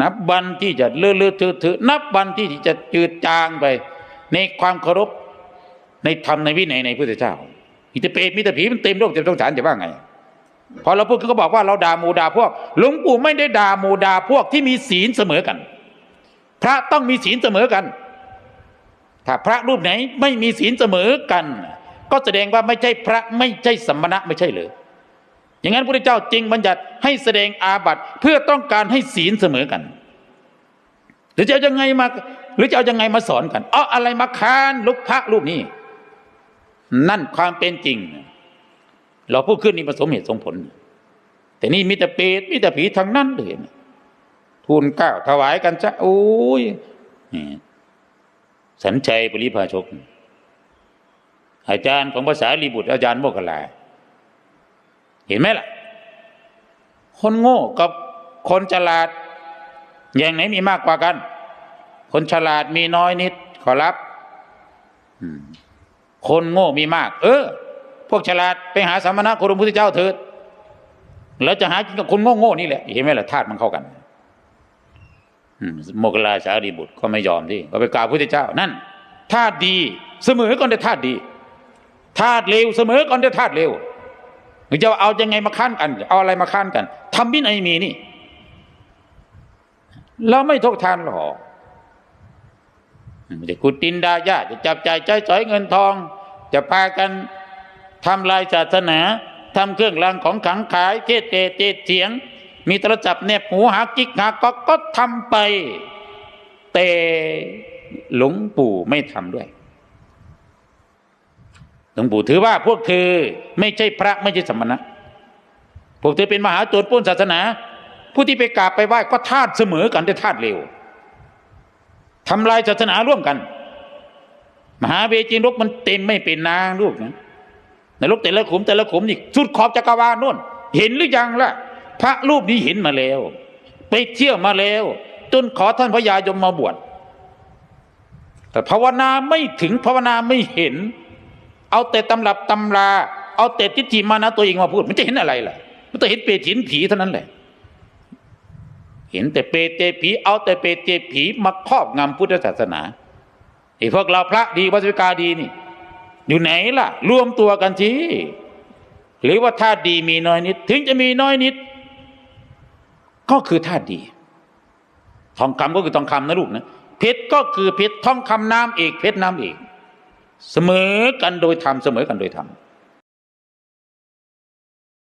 นับวันที่จะเลื่อเลื่อเถือเถือนับวันที่จะจืดจางไป ในความเคารพในธรรมในวินัยในพระเจ้ามิตเปรตมิตรผีมันเต็มโลกเต็มสงสารจะว่าไง พอเราพูดเขาบอกว่าเราด่าหมูด่าพวก หลวงปู่ไม่ได้ด่าหมูด่าพวกที่มีศีลเสมอกัน พระต้องมีศีลเสมอกัน ถ้าพระรูปไหนไม่มีศีลเสมอกัน ก็แสดงว่าไม่ใช่พระไม่ใช่สมมณะไม่ใช่เลย อย่างนั้นพระเจ้าจึงบัญญัติให้แสดงอาบัติเพื่อต้องการให้ศีลเสมอกัน หรือจะเอายังไงมา หรือจะเอายังไงมาสอนกันเอาอะไรมาค้านลุกพระรูปนี้ นั่นความเป็นจริง เราพูดขึ้นนี่ผสมเหตุสมผล แต่นี่มีแต่เปรตมีแต่ผีทางนั้นเลยทูลก้าวถวายกันจะโอ้ยนี่สัญชัยปริภาชก อาจารย์ของภาษาลีบุตรอาจารย์โมกขลา เห็นไหมล่ะ คนโง่กับคนฉลาด อย่างไหนมีมากกว่ากัน คนฉลาดมีน้อยนิด ขอรับคนโง่มีมาก เออ พวกฉลาดไปหาสามณะโคดมพุทธเจ้าเถิดแล้วจะหากินกับคนโง่ๆนี่แหละ เห็นไหมล่ะธาตุมันเข้ากันโมกลาสารีบุตรก็ไม่ยอมที่ก็ไปกราบพุทธเจ้า นั่นธาตุดีเสมอก่อนได้ธาตุดีธาตุเลวเสมอก่อนได้ธาตุเลว หรือจะเอายังไงมาค้านกัน เอาอะไรมาค้านกันทำวินัยมีนี่ เราไม่ทกทานหรอกไม่ใช่กุตินดาญาจะจับจ่ายใช้สอยเงินทอง จะพากันทำลายศาสนาทำเครื่องรางของขลังขายเทศเตเทศเสียง มีโทรศัพท์เนบหูหากิกหาก็ก็ทำไป แต่หลวงปู่ไม่ทำด้วย หลวงปู่ถือว่าพวกเธอไม่ใช่พระไม่ใช่สมณะ พวกเธอเป็นมหาโจรป้นศาสนา ผู้ที่ไปกราบไปไหว้ก็ทาสเสมอกันแต่ทาสเร็วทำลายศาสนาร่วมกัน มหาเวจีนรกมันเต็มไม่เป็นนางลูกนะในรกแต่ละขุมแต่ละขุมนี่สุดขอบจักรวาลนู่น เห็นหรือยังล่ะ พระรูปนี้เห็นมาแล้ว ไปเที่ยวมาแล้วจนขอท่านพระยายมมาบวชแต่ภาวนาไม่ถึงภาวนาไม่เห็น เอาแต่ตำรับตำรา เอาแต่ทิฏฐิมานะตัวเองมาพูด มันจะเห็นอะไรล่ะ มันจะเห็นเปรตเห็นผีเท่านั้นแหละ เห็นแต่เปรตเจผี เอาแต่เปรตเจผีมาครอบงำพุทธศาสนาไอ้พวกเราพระดีวัสวิกาดีนี่ อยู่ไหนล่ะ รวมตัวกันทีหรือว่าธาตุดีมีน้อยนิด ถึงจะมีน้อยนิด ก็คือธาตุดี ทองคำก็คือทองคำนะลูกนะเพชรก็คือเพชรทองคำน้ำเอกเพชรน้ำเอก เสมอกันโดยธรรมเสมอกันโดยธรรม